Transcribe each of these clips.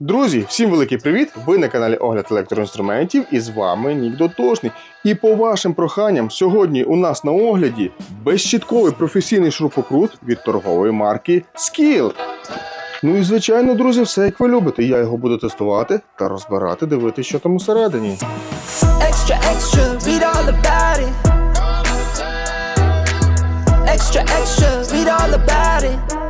Друзі, всім великий привіт! Ви на каналі Огляд електроінструментів і з вами Нік Дотошний. І по вашим проханням, сьогодні у нас на огляді безщітковий професійний шурупокрут від торгової марки Skill. Ну і звичайно, друзі, все як ви любите. Я його буду тестувати та розбирати, дивитися, що там усередині. Extra, extra, read all about it. Extra, extra, read all about it.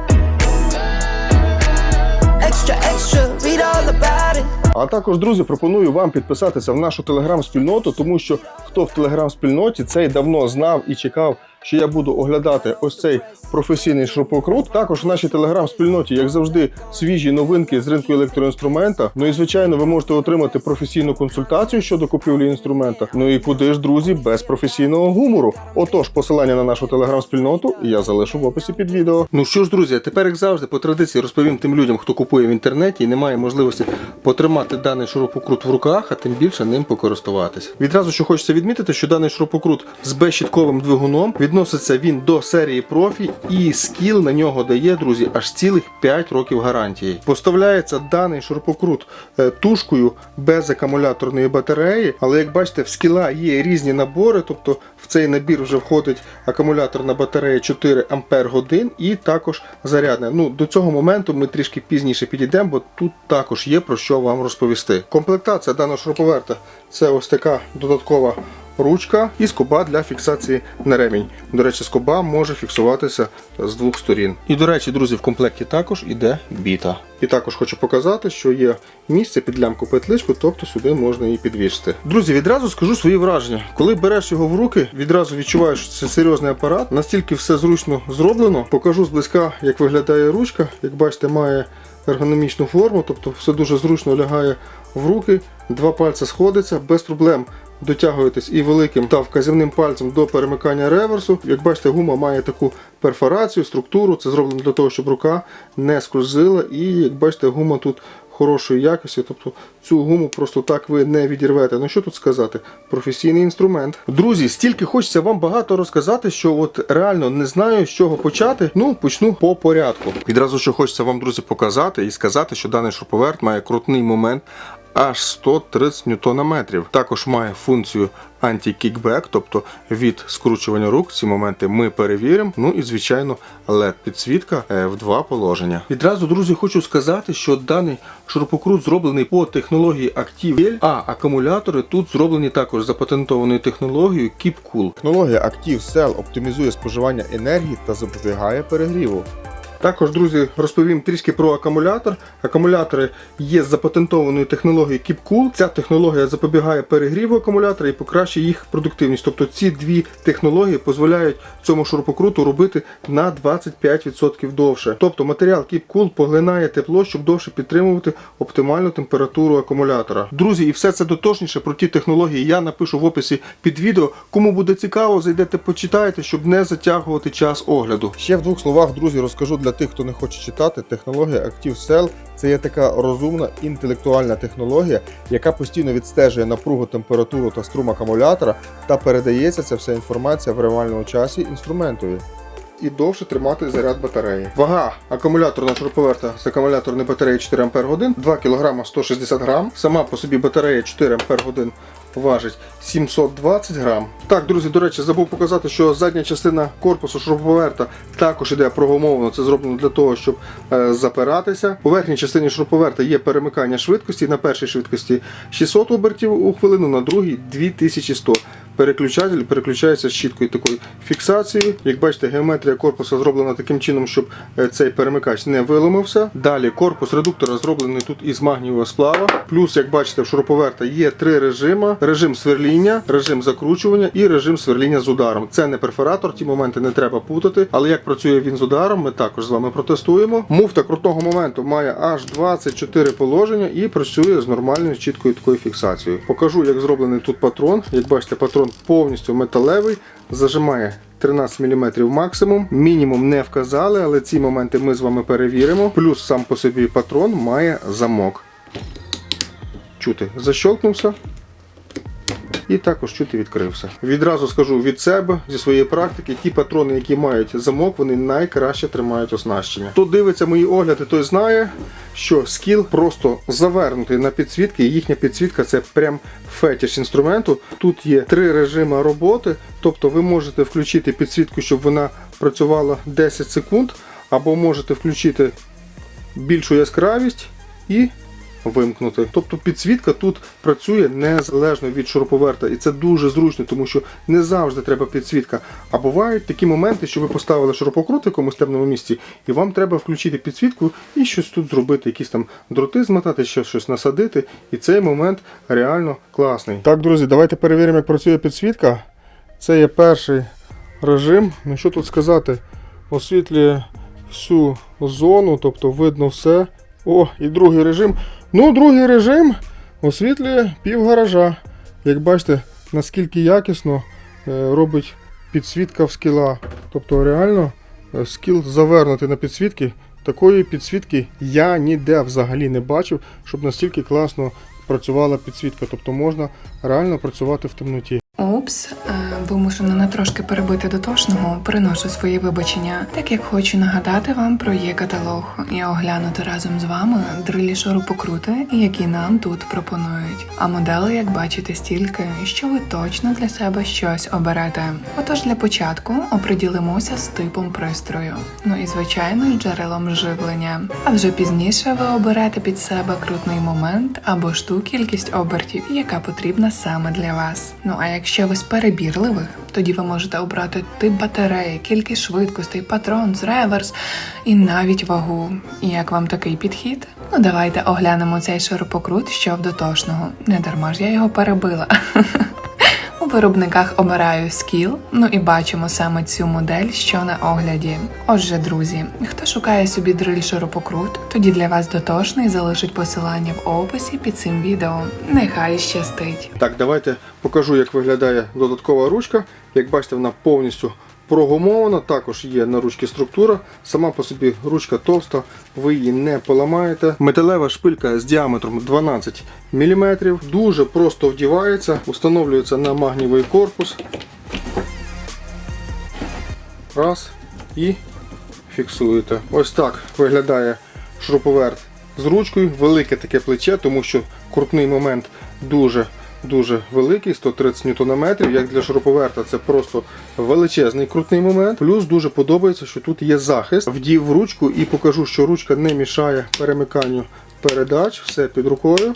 А також, друзі, пропоную вам підписатися в нашу телеграм-спільноту, тому що хто в телеграм-спільноті цей давно знав і чекав, що я буду оглядати ось цей професійний шурупокрут. Також в нашій телеграм-спільноті, як завжди, свіжі новинки з ринку електроінструмента. Ну і звичайно, ви можете отримати професійну консультацію щодо купівлі інструмента. Ну і куди ж, друзі, без професійного гумору. Отож, посилання на нашу телеграм-спільноту я залишу в описі під відео. Ну що ж, друзі, тепер, як завжди, по традиції розповім тим людям, хто купує в інтернеті і не має можливості потримати даний шурупокрут в руках, а тим більше ним покористуватись. Відразу що хочеться відмітити, що даний шурупокрут з безщітковим двигуном відноситься він до серії профі, і скіл на нього дає, друзі, аж цілих 5 років гарантії. Поставляється даний шурупокрут е, тушкою без акумуляторної батареї, але як бачите, в скіла є різні набори, тобто в цей набір вже входить акумуляторна батарея 4 Ампер годин і також зарядне. Ну до цього моменту ми трішки пізніше підійдемо, бо тут також є про що вам розповісти. Комплектація даного шуруповерта це ось така додаткова. Ручка і скоба для фіксації на ремінь. До речі, скоба може фіксуватися з двох сторін. І до речі, друзі, в комплекті також іде біта. І також хочу показати, що є місце під лямку петличку, тобто сюди можна її підвішити. Друзі, відразу скажу свої враження. Коли береш його в руки, відразу відчуваєш, що це серйозний апарат. Настільки все зручно зроблено. Покажу зблизька, як виглядає ручка. Як бачите, має ергономічну форму, тобто все дуже зручно лягає в руки. Два пальці сходяться без проблем. Дотягуєтесь і великим та вказівним пальцем до перемикання реверсу. Як бачите, гума має таку перфорацію, структуру. Це зроблено для того, щоб рука не скользила. І як бачите, гума тут хорошої якості. Тобто цю гуму просто так ви не відірвете. Ну що тут сказати? Професійний інструмент. Друзі, стільки хочеться вам багато розказати, що от реально не знаю, з чого почати. Ну, почну по порядку. Відразу що хочеться вам, друзі, показати і сказати, що даний шуруповерт має крутний момент аж 130 ньютонометрів. Також має функцію анті-кікбек, тобто від скручування рук. Ці моменти ми перевіримо. Ну і звичайно, led підсвітка е, в два положення. Відразу, друзі, хочу сказати, що даний шурупокрут зроблений по технології Active, а акумулятори тут зроблені також за патентованою технологією KeepCool. Технологія Active Cell оптимізує споживання енергії та запобігає перегріву. Також, друзі, розповім трішки про акумулятор. Акумулятори є з запатентованою технологією KeepCool. Ця технологія запобігає перегріву акумулятора і покращує їх продуктивність. Тобто ці дві технології дозволяють цьому шурупокруту робити на 25% довше. Тобто матеріал KeepCool поглинає тепло, щоб довше підтримувати оптимальну температуру акумулятора. Друзі, і все це дотошніше про ті технології я напишу в описі під відео. Кому буде цікаво, зайдете, почитайте, щоб не затягувати час огляду. Ще в двох словах, друзі, розкажу для тих, хто не хоче читати. Технологія Active Cell це є така розумна інтелектуальна технологія, яка постійно відстежує напругу, температуру та струм акумулятора та передається ця вся інформація в реальному часі інструментові. І довше тримати заряд батареї. Вага акумуляторного шуруповерта з акумуляторної батареї 4 Ампер 2 кг 160 г. Сама по собі батарея 4 Ампер важить 720 грам. Так, друзі, до речі, забув показати, що задня частина корпусу шуруповерта також іде прогумовано. Це зроблено для того, щоб е, запиратися. У верхній частині шуруповерта є перемикання швидкості. На першій швидкості 600 обертів у хвилину, на другій 2100. Переключатель переключається з чіткою такою фіксацією. Як бачите, геометрія корпусу зроблена таким чином, щоб е, цей перемикач не виламався. Далі корпус редуктора зроблений тут із магнієвого сплава. Плюс, як бачите, в шуруповерта є три режими: режим сверління, режим закручування і режим сверління з ударом. Це не перфоратор, ті моменти не треба путати. Але як працює він з ударом, ми також з вами протестуємо. Муфта крутного моменту має аж 24 положення і працює з нормальною чіткою такою фіксацією. Покажу, як зроблений тут патрон. Як бачите, патрон повністю металевий, зажимає 13 мм максимум. Мінімум не вказали, але ці моменти ми з вами перевіримо. Плюс сам по собі патрон має замок. Чути, защелкнувся. І також чути відкрився. Відразу скажу від себе зі своєї практики, ті патрони, які мають замок, вони найкраще тримають оснащення. Хто дивиться мої огляди, той знає, що скіл просто завернутий на підсвітки. і Їхня підсвітка це прям фетіш інструменту. Тут є три режими роботи, тобто ви можете включити підсвітку, щоб вона працювала 10 секунд, або можете включити більшу яскравість і вимкнути. Тобто підсвітка тут працює незалежно від шуруповерта, і це дуже зручно, тому що не завжди треба підсвітка. А бувають такі моменти, що ви поставили шурупокрут в якомусь темному місці, і вам треба включити підсвітку і щось тут зробити, якісь там дроти змотати, ще щось насадити. І цей момент реально класний. Так, друзі, давайте перевіримо, як працює підсвітка. Це є перший режим. Ну що тут сказати? Освітлює всю зону, тобто видно все. О, і другий режим. Ну, другий режим освітлює пів гаража. Як бачите, наскільки якісно е, робить підсвітка в скіла. Тобто реально е, скіл завернутий на підсвітки. Такої підсвітки я ніде взагалі не бачив, щоб настільки класно працювала підсвітка. Тобто можна реально працювати в темноті. Упс, е, вимушена на трошки перебити дотошного, приношу свої вибачення, так як хочу нагадати вам про є каталог і оглянути разом з вами дрилі шурупокрути, які нам тут пропонують. А модели, як бачите, стільки, що ви точно для себе щось оберете. Отож, для початку оприділимося з типом пристрою, ну і звичайно з джерелом живлення. А вже пізніше ви оберете під себе крутний момент або ж ту кількість обертів, яка потрібна саме для вас. Ну а якщо ви з перебірливих, тоді ви можете обрати тип батареї, кількість швидкостей, патрон, реверс і навіть вагу. Як вам такий підхід? Ну давайте оглянемо цей широпокрут, що в дотошного. Не дарма ж я його перебила. У виробниках обираю скіл, ну і бачимо саме цю модель, що на огляді. Отже, друзі, хто шукає собі дриль широпокрут, тоді для вас дотошний залишить посилання в описі під цим відео. Нехай щастить. Так, давайте покажу, як виглядає додаткова ручка. Як бачите, вона повністю прогумована. Також є на ручці структура. Сама по собі ручка товста, ви її не поламаєте. Металева шпилька з діаметром 12 мм. Дуже просто вдівається, встановлюється на магнієвий корпус. Раз і фіксуєте. Ось так виглядає шуруповерт з ручкою. Велике таке плече, тому що крутний момент дуже дуже великий, 130 Нм. Як для шуруповерта, це просто величезний крутний момент. Плюс дуже подобається, що тут є захист. Вдів ручку і покажу, що ручка не мішає перемиканню передач. Все під рукою.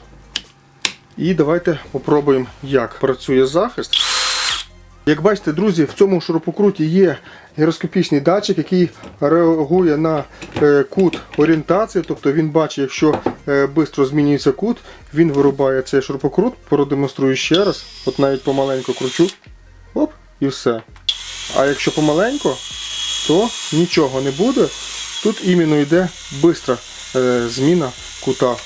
І давайте попробуємо, як працює захист. Як бачите, друзі, в цьому шурупокруті є гіроскопічний датчик, який реагує на е, кут орієнтації, тобто він бачить, якщо швидко змінюється кут, він вирубає цей шурупокрут, продемонструю ще раз, от навіть помаленьку кручу, оп, і все. А якщо помаленько, то нічого не буде. Тут іменно йде швидка е, зміна кута.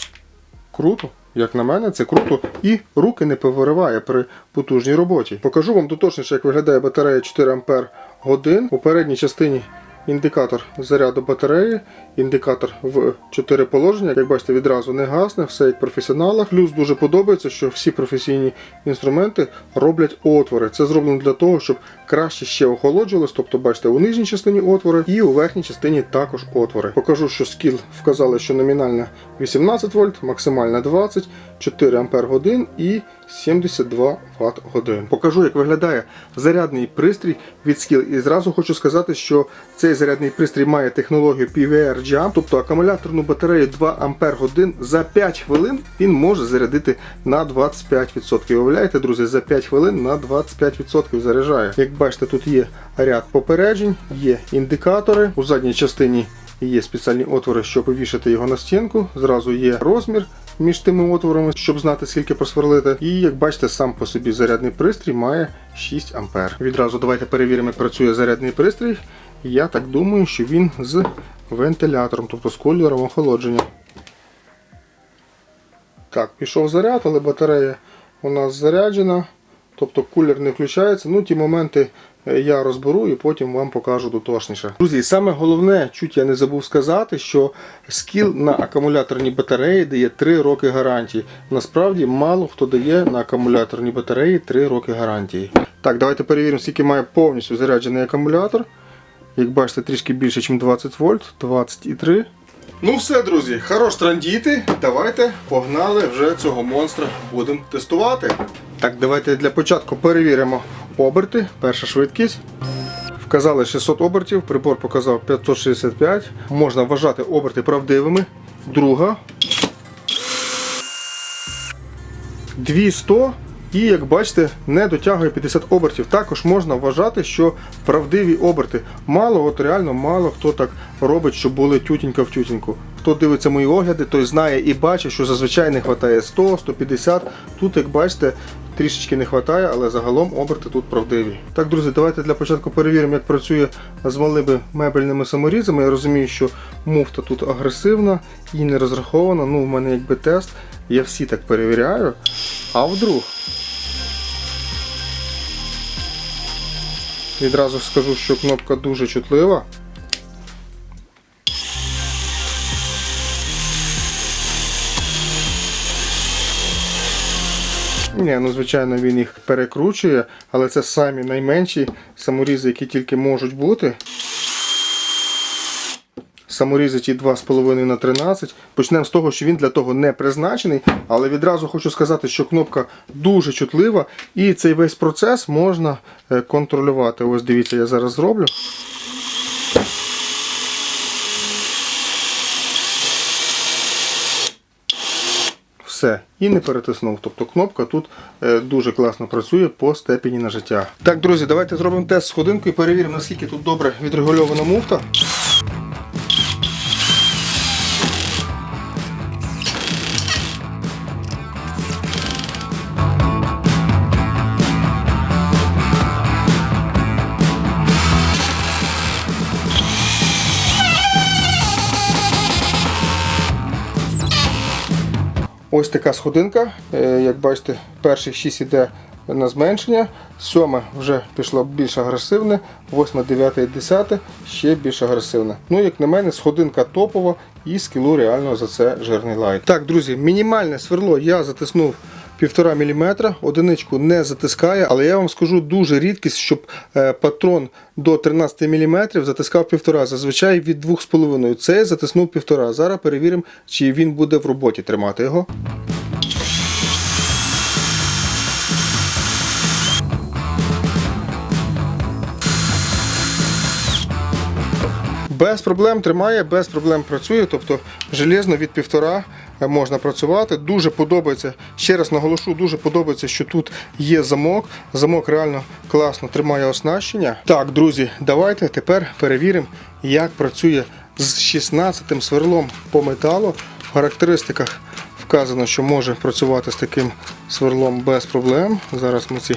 Круто. Як на мене, це круто і руки не повириває при потужній роботі. Покажу вам доточніше, як виглядає батарея 4 Ампер годин. У передній частині індикатор заряду батареї, індикатор в 4 положення. Як бачите, відразу не гасне, все як в професіоналах. Плюс дуже подобається, що всі професійні інструменти роблять отвори. Це зроблено для того, щоб краще ще охолоджувалось. Тобто, бачите, у нижній частині отвори і у верхній частині також отвори. Покажу, що скіл вказали, що номінальна 18 вольт, максимальна 20, 4 ампер годин і 72 Вт годин. Покажу, як виглядає зарядний пристрій від скіл. І зразу хочу сказати, що цей зарядний пристрій має технологію PVR Jump, тобто акумуляторну батарею 2 Ампер годин за 5 хвилин він може зарядити на 25%. Уявляєте, друзі, за 5 хвилин на 25% заряджає. Як бачите, тут є ряд попереджень, є індикатори. У задній частині є спеціальні отвори, щоб повішати його на стінку. Зразу є розмір між тими отворами, щоб знати, скільки просверлити. І як бачите, сам по собі зарядний пристрій має 6 ампер. Відразу давайте перевіримо, як працює зарядний пристрій. Я так думаю, що він з вентилятором, тобто з кольором охолодження. Так, пішов заряд, але батарея у нас заряджена. тобто кулер не включається. Ну, ті моменти я розберу і потім вам покажу дотошніше. Друзі, саме головне, чуть я не забув сказати, що скіл на акумуляторні батареї дає 3 роки гарантії. Насправді мало хто дає на акумуляторні батареї 3 роки гарантії. Так, давайте перевіримо, скільки має повністю заряджений акумулятор. Як бачите, трішки більше, ніж 20 вольт, 23. Ну все, друзі, хорош трандіти. Давайте погнали вже цього монстра будемо тестувати. Так, давайте для початку перевіримо оберти. Перша швидкість. Вказали 600 обертів, прибор показав 565. Можна вважати оберти правдивими. Друга. 200 і, як бачите, не дотягує 50 обертів. Також можна вважати, що правдиві оберти. Мало, от реально мало хто так робить, щоб були тютінька в тютіньку. Хто дивиться мої огляди, той знає і бачить, що зазвичай не вистачає 100, 150. Тут, як бачите, трішечки не вистачає, але загалом оберти тут правдиві. Так, друзі, давайте для початку перевіримо, як працює з малими мебельними саморізами. Я розумію, що муфта тут агресивна і не розрахована. Ну, в мене якби тест. Я всі так перевіряю. А вдруг? Відразу скажу, що кнопка дуже чутлива. Ні, ну звичайно він їх перекручує, але це самі найменші саморізи, які тільки можуть бути. Саморізи ті 2,5 на 13. Почнемо з того, що він для того не призначений, але відразу хочу сказати, що кнопка дуже чутлива і цей весь процес можна е, контролювати. Ось дивіться, я зараз зроблю. Все, і не перетиснув. Тобто кнопка тут е, дуже класно працює по степені на життя. Так, друзі, давайте зробимо тест з ходинкою і перевіримо, наскільки тут добре відрегульована муфта. Ось така сходинка. Е, Як бачите, перші 6 іде на зменшення, сьоме вже пішло більш агресивне, восьме, дев'яте і десяте ще більш агресивне. Ну, як на мене, сходинка топова і скілу реально за це жирний лайк. Так, друзі, мінімальне сверло я затиснув. 1,5 мм, одиничку не затискає, але я вам скажу дуже рідкість, щоб е, патрон до 13 мм затискав 1,5, зазвичай від 2,5. Це я затиснув 1,5. Зараз перевіримо, чи він буде в роботі тримати його. Без проблем тримає, без проблем працює, тобто железно від півтора е, можна працювати. Дуже подобається, ще раз наголошу, дуже подобається, що тут є замок. Замок реально класно тримає оснащення. Так, друзі, давайте тепер перевіримо, як працює з 16 сверлом по металу. В характеристиках вказано, що може працювати з таким сверлом без проблем. Зараз ми ці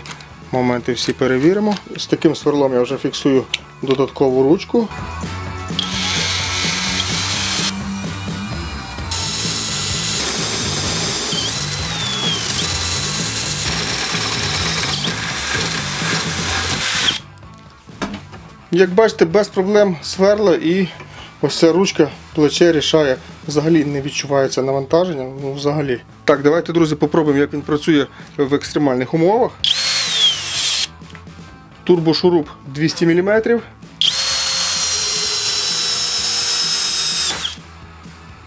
моменти всі перевіримо. З таким сверлом я вже фіксую додаткову ручку. Як бачите, без проблем сверла і ось ця ручка плече рішає. Взагалі не відчувається навантаження. Ну, взагалі. Так, давайте, друзі, попробуємо, як він працює в екстремальних умовах. Турбошуруп 200 мм.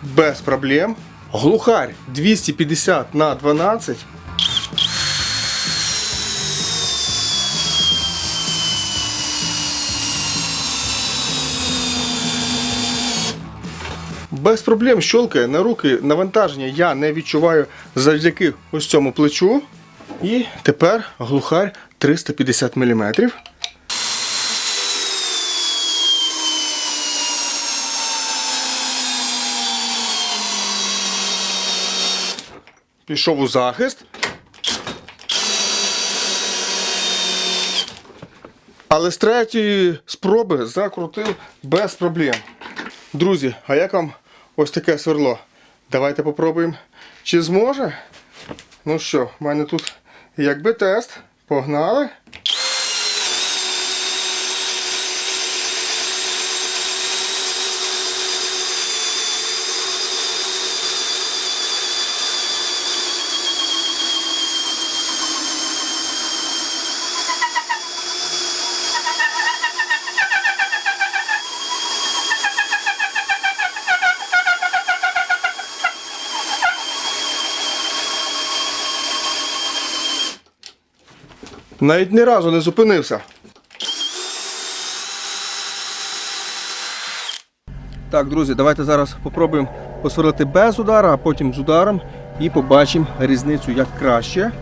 Без проблем. Глухарь 250 на 12. Без проблем щолкає на руки навантаження я не відчуваю завдяки ось цьому плечу. І тепер глухарь 350 мм. Пішов у захист. Але з третьої спроби закрутив без проблем. Друзі, а як вам ось таке сверло? Давайте попробуємо, чи зможе. Ну що, в мене тут якби тест. Погнали. Навіть ні разу не зупинився. Так, друзі, давайте зараз попробуємо посверлити без удара, а потім з ударом і побачимо різницю як краще.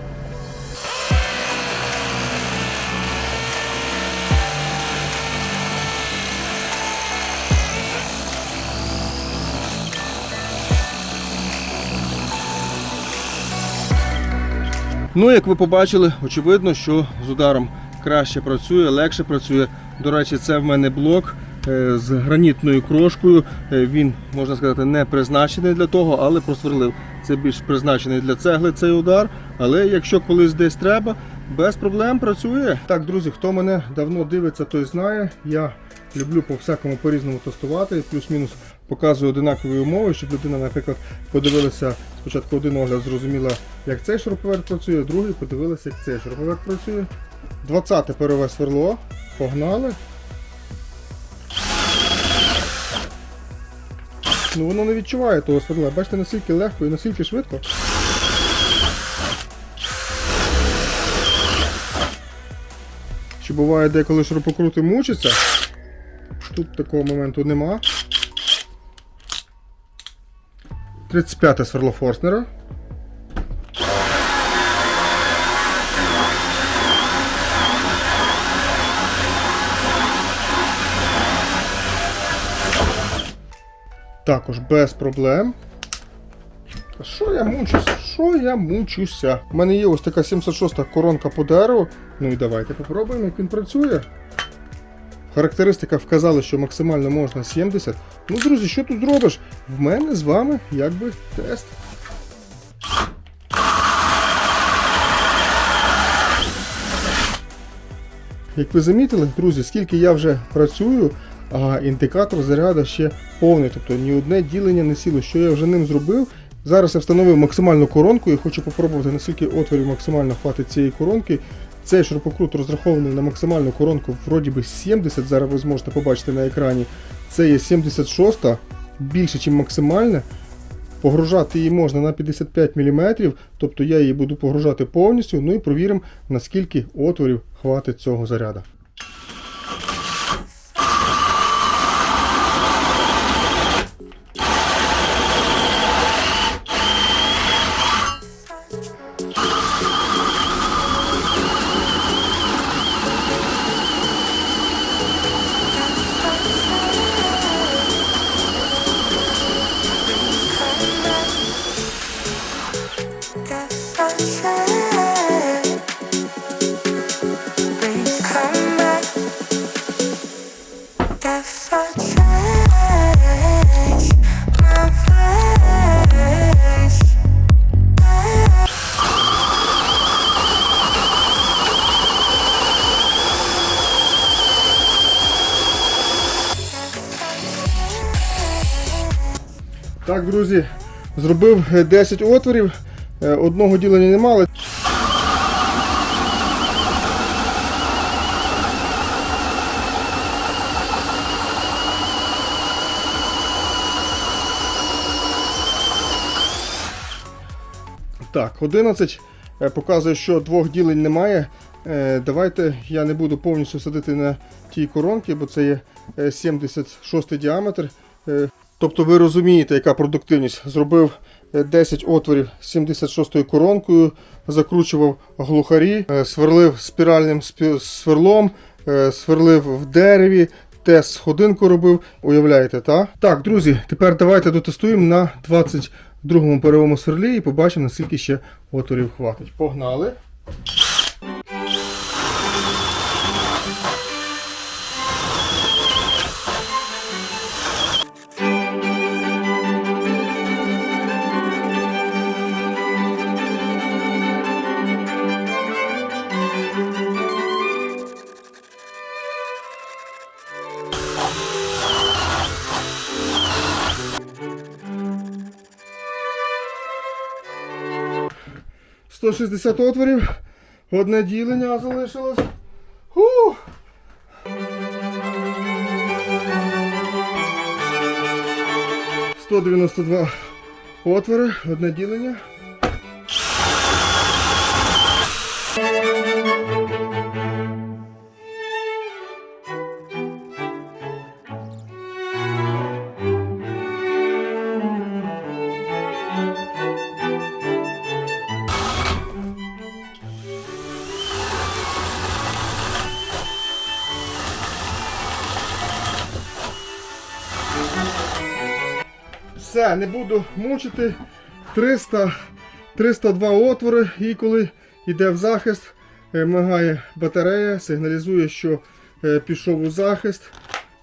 Ну, як ви побачили, очевидно, що з ударом краще працює, легше працює. До речі, це в мене блок е, з гранітною крошкою. Е, Він, можна сказати, не призначений для того, але просверлив. Це більш призначений для цегли цей удар. Але якщо колись десь треба, без проблем працює. Так, друзі, хто мене давно дивиться, той знає. Я люблю по всякому по-різному тестувати, плюс-мінус показую одинакові умови, щоб людина, наприклад, подивилася спочатку один огляд, зрозуміла, як цей шуруповерт працює, другий подивилася, як цей шуруповерт працює. 20-те перове сверло. Погнали. Ну воно не відчуває того сверла. Бачите, наскільки легко і наскільки швидко. Що буває деколи шурупокрути мучаться. Тут такого моменту нема. 35 сверло Форснера. Також без проблем. Що я мучуся? Що я мучуся? У мене є ось така 76-та коронка по дереву. Ну і давайте попробуємо, як він працює. Характеристика вказала, що максимально можна 70. Ну, друзі, що тут зробиш? В мене з вами якби тест. Як ви замітили, друзі, скільки я вже працюю, а індикатор заряду ще повний. Тобто ні одне ділення не сіло. Що я вже ним зробив? Зараз я встановив максимальну коронку і хочу попробувати, наскільки отворів максимально хватить цієї коронки. Цей шурпокрут розрахований на максимальну коронку, вроді би 70, зараз ви зможете побачити на екрані. Це є 76, більше, ніж максимальна. Погружати її можна на 55 мм, тобто я її буду погружати повністю, ну і провіримо, наскільки отворів хватить цього заряду. Друзі, зробив е, 10 отворів, е, одного ділення не мали. Так, 11 е, показує, що двох ділень немає. Е, Давайте я не буду повністю садити на тій коронки, бо це є е, 76 діаметр. Е, Тобто ви розумієте, яка продуктивність. Зробив е, 10 отворів з 76 коронкою, закручував глухарі, е, сверлив спіральним сверлом, е, сверлив в дереві, тест сходинку робив. Уявляєте, так? Так, друзі, тепер давайте дотестуємо на 22-му перевому сверлі і побачимо, наскільки ще отворів хватить. Погнали. 160 отворів. Одне ділення залишилось. Дев'яносто два отвори, одне ділення. Не буду мучити. 300, 302 отвори, і коли йде в захист, е, мигає батарея, сигналізує, що е, пішов у захист.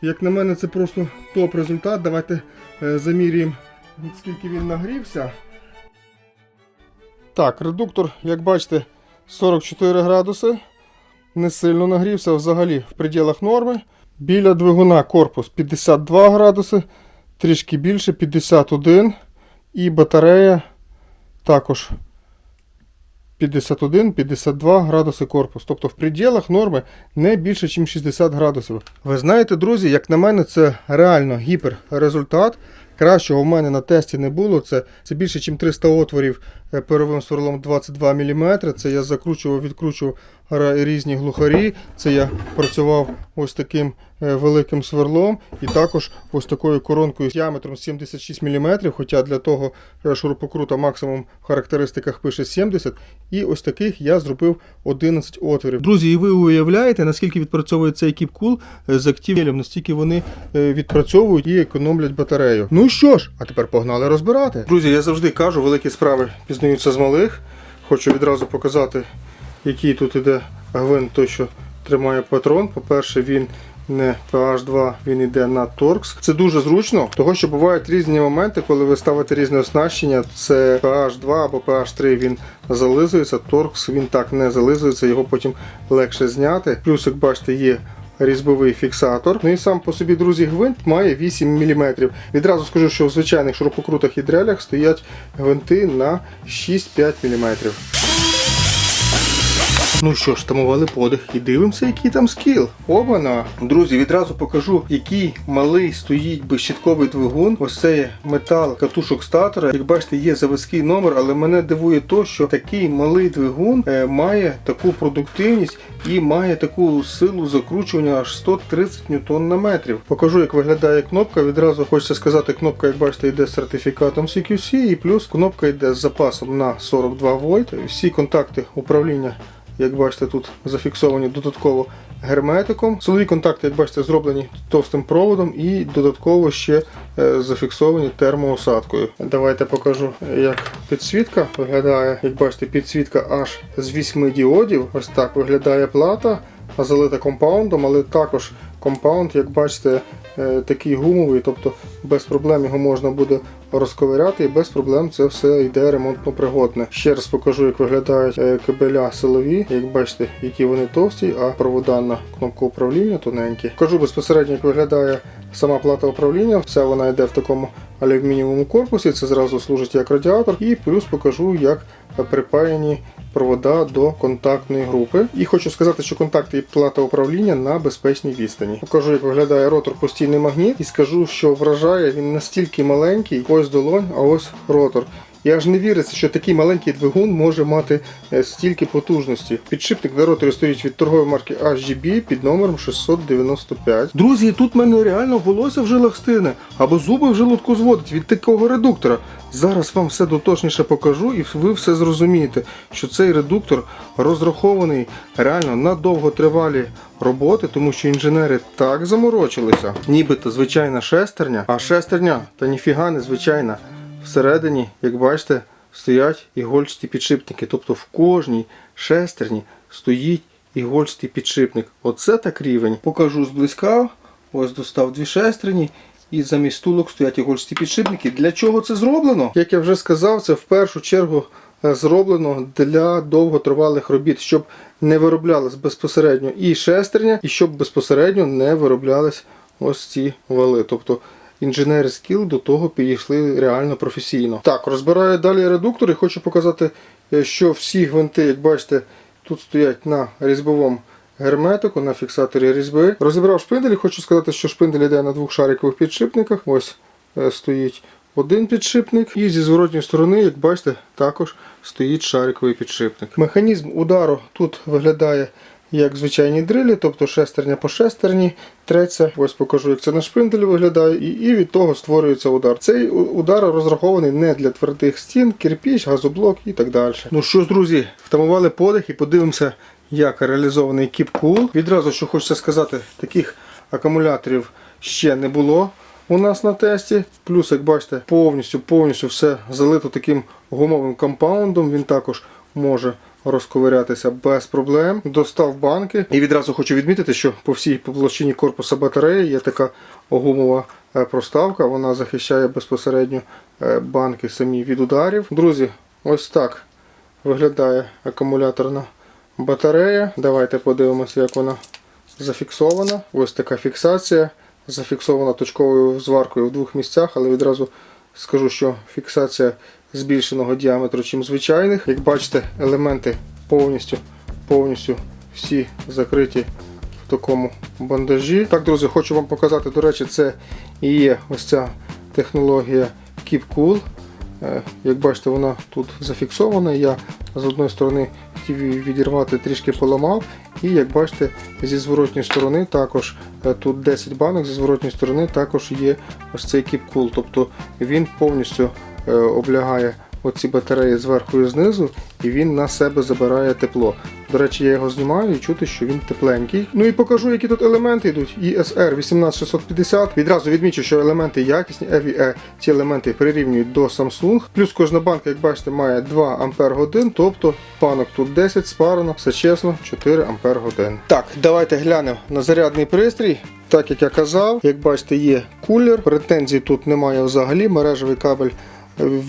Як на мене, це просто топ результат. Давайте е, замірюємо, скільки він нагрівся. Так, редуктор, як бачите, 44 градуси. Не сильно нагрівся, взагалі в пределах норми. Біля двигуна корпус 52 градуси, трішки більше 51. І батарея також 51-52 градуси корпус. Тобто в пределах норми не більше, ніж 60 градусів. Ви знаєте, друзі, як на мене, це реально гіперрезультат. Кращого в мене на тесті не було. Це, це більше, ніж 300 отворів е, перовим сверлом 22 мм. Це я закручував, відкручував різні глухарі. Це я працював ось таким е, великим сверлом і також ось такою коронкою з діаметром 76 мм. Хоча для того е, шурупокрута максимум в характеристиках пише 70. І ось таких я зробив 11 отворів. Друзі, і ви уявляєте, наскільки відпрацьовує цей кіпкул з активнілем, настільки вони е, відпрацьовують і економлять батарею. Ну що ж, а тепер погнали розбирати. Друзі, я завжди кажу, великі справи пізнаються з малих. Хочу відразу показати, який тут іде гвинт, той, що тримає патрон. По-перше, він не PH2, він йде на торкс. Це дуже зручно, того що бувають різні моменти, коли ви ставите різне оснащення. Це PH2 або PH3 він зализується, торкс він так не зализується, його потім легше зняти. Плюс, як бачите, є різьбовий фіксатор. Ну і сам по собі, друзі, гвинт має 8 мм. Відразу скажу, що в звичайних шурупокрутах і дрелях стоять гвинти на 6-5 мм. Ну що ж, тамували подих і дивимося, який там скіл. Обана. Друзі, відразу покажу, який малий стоїть безщитковий двигун. Ось це метал катушок статора. Як бачите, є заводський номер, але мене дивує то, що такий малий двигун е, має таку продуктивність і має таку силу закручування аж 130 ньютон на метрів. Покажу, як виглядає кнопка. Відразу хочеться сказати, кнопка, як бачите, йде з сертифікатом CQC, і плюс кнопка йде з запасом на 42 вольт. Всі контакти управління як бачите, тут зафіксовані додатково герметиком. Силові контакти, як бачите, зроблені товстим проводом і додатково ще е, зафіксовані термоусадкою. Давайте покажу, як підсвітка виглядає. Як бачите, підсвітка аж з 8 діодів. Ось так виглядає плата, залита компаундом, але також компаунд, як бачите, такий гумовий, тобто без проблем його можна буде розковиряти і без проблем це все йде ремонтно пригодне. Ще раз покажу, як виглядають е, кабеля силові. Як бачите, які вони товсті, а провода на кнопку управління тоненькі. Покажу безпосередньо, як виглядає сама плата управління. Вся вона йде в такому алюмінієвому корпусі. Це зразу служить як радіатор. І плюс покажу, як припаяні провода до контактної групи. І хочу сказати, що контакти і плата управління на безпечній відстані. Покажу, як виглядає ротор постійний магніт, і скажу, що вражає він настільки маленький, ось долонь, а ось ротор. І аж не віриться, що такий маленький двигун може мати е, стільки потужності. Підшипник на роторі стоїть від торгової марки HGB під номером 695. Друзі, тут мене реально волосся в жилах стине, або зуби в желудку зводить від такого редуктора. Зараз вам все дотошніше покажу, і ви все зрозумієте, що цей редуктор розрахований реально на довготривалі роботи, тому що інженери так заморочилися. Нібито звичайна шестерня, а шестерня та ніфіга не звичайна. Всередині, як бачите, стоять ігольчаті підшипники. Тобто в кожній шестерні стоїть ігольчатий підшипник. Оце так рівень. Покажу зблизька. Ось достав дві шестерні. І замість стулок стоять ігольчаті підшипники. Для чого це зроблено? Як я вже сказав, це в першу чергу е, зроблено для довготривалих робіт, щоб не вироблялась безпосередньо і шестерня, і щоб безпосередньо не вироблялись ось ці вали. Тобто інженери скіл до того підійшли реально професійно. Так, розбираю далі редуктор і хочу показати, е, що всі гвинти, як бачите, тут стоять на різьбовому герметику, на фіксаторі різьби. Розібрав шпиндель хочу сказати, що шпиндель йде на двох шарикових підшипниках. Ось е, стоїть один підшипник, і зі зворотньої сторони, як бачите, також стоїть шариковий підшипник. Механізм удару тут виглядає як звичайні дрилі, тобто шестерня по шестерні, треться. Ось покажу, як це на шпинделі виглядає, і, і від того створюється удар. Цей удар розрахований не для твердих стін, кирпіч, газоблок і так далі. Ну що ж, друзі, втамували подих і подивимося, як реалізований кіпкул. Відразу, що хочеться сказати, таких акумуляторів ще не було у нас на тесті. Плюс, як бачите, повністю повністю все залито таким гумовим компаундом. Він також може розковирятися без проблем. Достав банки. І відразу хочу відмітити, що по всій площині корпуса батареї є така гумова е, проставка. Вона захищає безпосередньо е, банки самі від ударів. Друзі, ось так виглядає акумуляторна батарея. Давайте подивимося, як вона зафіксована. Ось така фіксація. Зафіксована точковою зваркою в двох місцях, але відразу скажу, що фіксація збільшеного діаметру, чим звичайних. Як бачите, елементи повністю, повністю всі закриті в такому бандажі. Так, друзі, хочу вам показати, до речі, це і є ось ця технологія Keep Cool. Е, Як бачите, вона тут зафіксована. Я з одної сторони хотів відірвати, трішки поламав. І як бачите, зі зворотньої сторони також е, тут 10 банок, зі зворотньої сторони також є ось цей Cool. Тобто він повністю облягає оці батареї зверху і знизу, і він на себе забирає тепло. До речі, я його знімаю і чути, що він тепленький. Ну і покажу, які тут елементи йдуть. ESR 18650. Відразу відмічу, що елементи якісні, EVE ці елементи прирівнюють до Samsung. Плюс кожна банка, як бачите, має 2 Ампер годин, тобто банок тут 10 спарено, все чесно, 4 Ампер годин. Так, давайте глянемо на зарядний пристрій. Так як я казав, як бачите, є кулер. Претензій тут немає взагалі. Мережевий кабель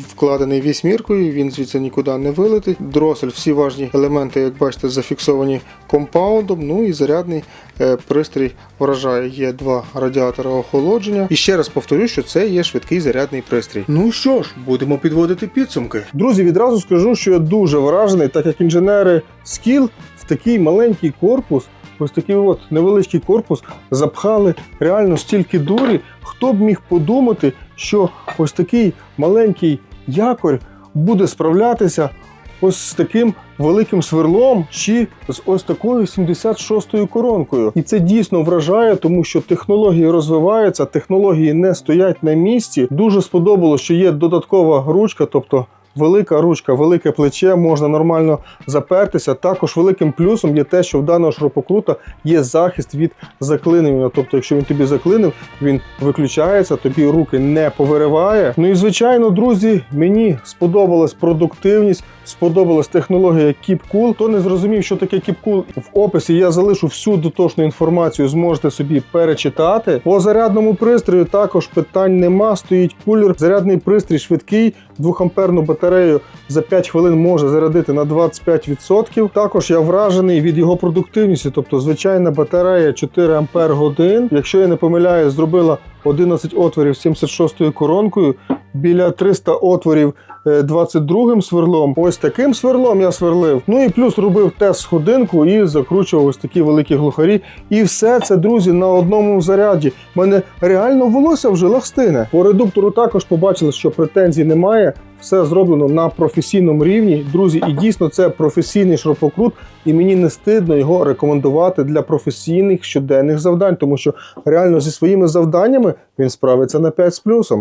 вкладений вісьміркою, він звідси нікуди не вилетить. Дросель, всі важні елементи, як бачите, зафіксовані компаундом. Ну і зарядний е, пристрій вражає. Є два радіатора охолодження. І ще раз повторю, що це є швидкий зарядний пристрій. Ну що ж, будемо підводити підсумки. Друзі, відразу скажу, що я дуже вражений, так як інженери Skill в такий маленький корпус. Ось такий от невеличкий корпус запхали реально стільки дурі. Хто б міг подумати, що ось такий маленький якорь буде справлятися ось з таким великим сверлом чи з ось такою 76-ю коронкою. І це дійсно вражає, тому що технології розвиваються, технології не стоять на місці. Дуже сподобалось, що є додаткова ручка, тобто. Велика ручка, велике плече, можна нормально запертися. Також великим плюсом є те, що в даного шурупокрута є захист від заклинення. Тобто, якщо він тобі заклинив, він виключається, тобі руки не повириває. Ну і звичайно, друзі, мені сподобалась продуктивність, сподобалась технологія Keep Cool. Хто не зрозумів, що таке Keep Cool, в описі я залишу всю дотошну інформацію, зможете собі перечитати. По зарядному пристрою також питань нема. Стоїть кулер. Зарядний пристрій швидкий, 2-амперну батарею за 5 хвилин може зарядити на 25%. Також я вражений від його продуктивності, тобто звичайна батарея 4 ампер годин. Якщо я не помиляюсь, зробила 11 отворів з 76 коронкою, біля 300 отворів е, 22 сверлом. Ось таким сверлом я сверлив. Ну і плюс робив тест сходинку і закручував ось такі великі глухарі. І все це, друзі, на одному заряді. У мене реально волосся в жилах стине. По редуктору також побачили, що претензій немає. Все зроблено на професійному рівні. Друзі, і дійсно це професійний шурупокрут, і мені не стидно його рекомендувати для професійних щоденних завдань, тому що реально зі своїми завданнями він справиться на 5 з плюсом.